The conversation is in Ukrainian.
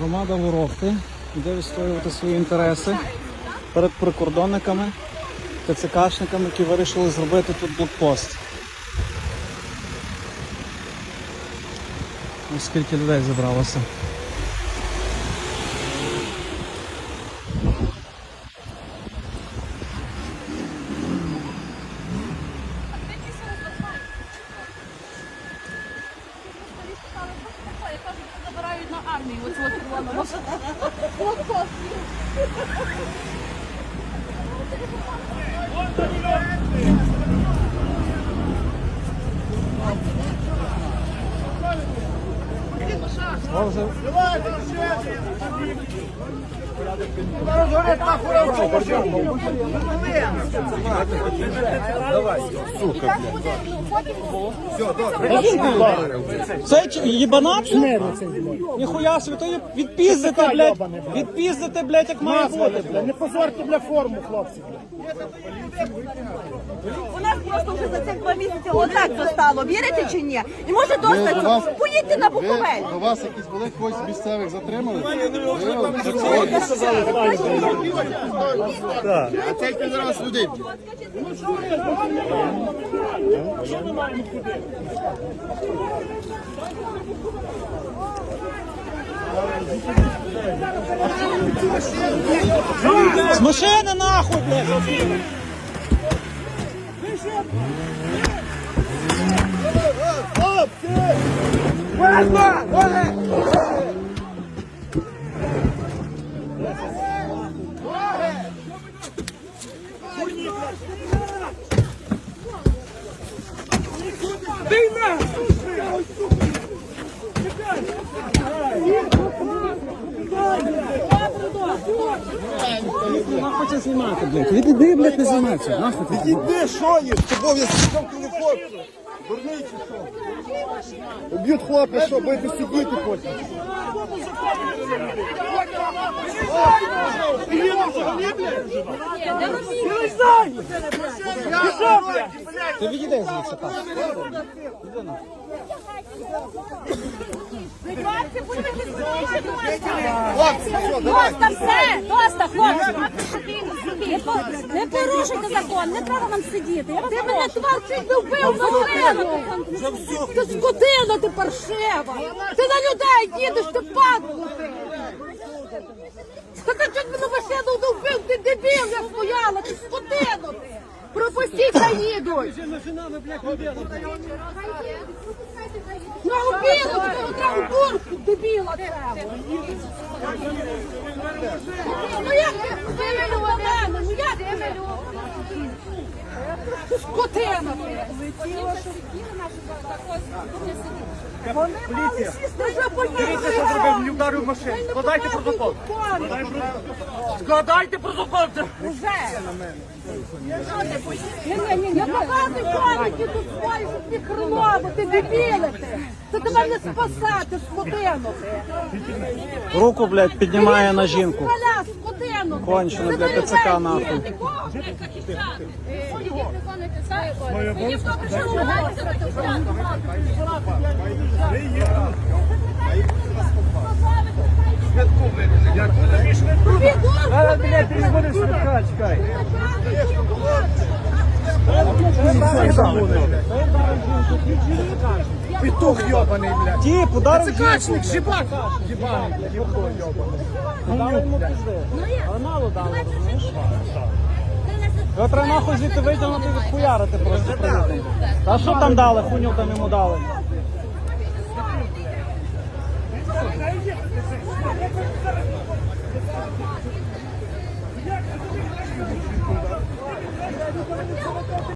Громада Ворохти йде відстоювати свої інтереси перед прикордонниками, ТЦКшниками, які вирішили зробити тут блокпост. Ось скільки людей зібралося. Оцього червоного. Це ч- їбанат? Ніхуя собі, то є відпіздите, блядь, відпіздите, блядь, як має бути, блядь. Не позорте бля форму, хлопці. У нас просто вже за цих два місяці отак то стало. Вірите чи ні? І може досить до вас- поїдьте на Буковель. До вас якісь були когось з місцевих затримали? А цей підраз людей. З машини нахуй, блядь! Ти нас! Слушай! Нахуй це знімати, блядь. Відійди, блядь, не знімайся. Нахуй ти. Іди, що є? З тобою я сказав телефон. Дурний чи що? Уб'ють хлопця, що будете сидіти потім. Ти відійди звідси, так. Доста хлопці! Не порушуйте закон, не треба вам сидіти. Я вас Ти мене твар не вбив машину. Ти скотина, ти паршива. Ти на людей їдеш, ти падло ти. Та ти чуть мене машину не вбив, ти дебіл, я стояла, ти скотина ти. Пропустіть, хай їдуть. На обіду, ти одразу бурку, дебіла треба. Ну як ти вивели мене? Ну як ти? Скотина ти. Вони мали сісти вже поїхали. що зробив, мені вдарив машину. Складайте протокол. Складайте протокол. Уже. Ні-ні-ні, не показуй паніки тут свої, щоб ти крило, бо ти дебіли ти. Це тебе не спасати, скотину. Руку, блядь, піднімає на жінку. Скотину. Кончено, блядь, ТЦК нахуй. Мені добре, що ви знаєте, що це Петух йобаний, блядь. Тіп, ударив Цикачник, Качник, жібак. Єбаний, блядь, єбко йобаний. Дали йому пизди. Але дали, розумієш? Його треба нахуй звідти витягнути і відхуярити просто. Та що там дали? Хуйню там йому дали.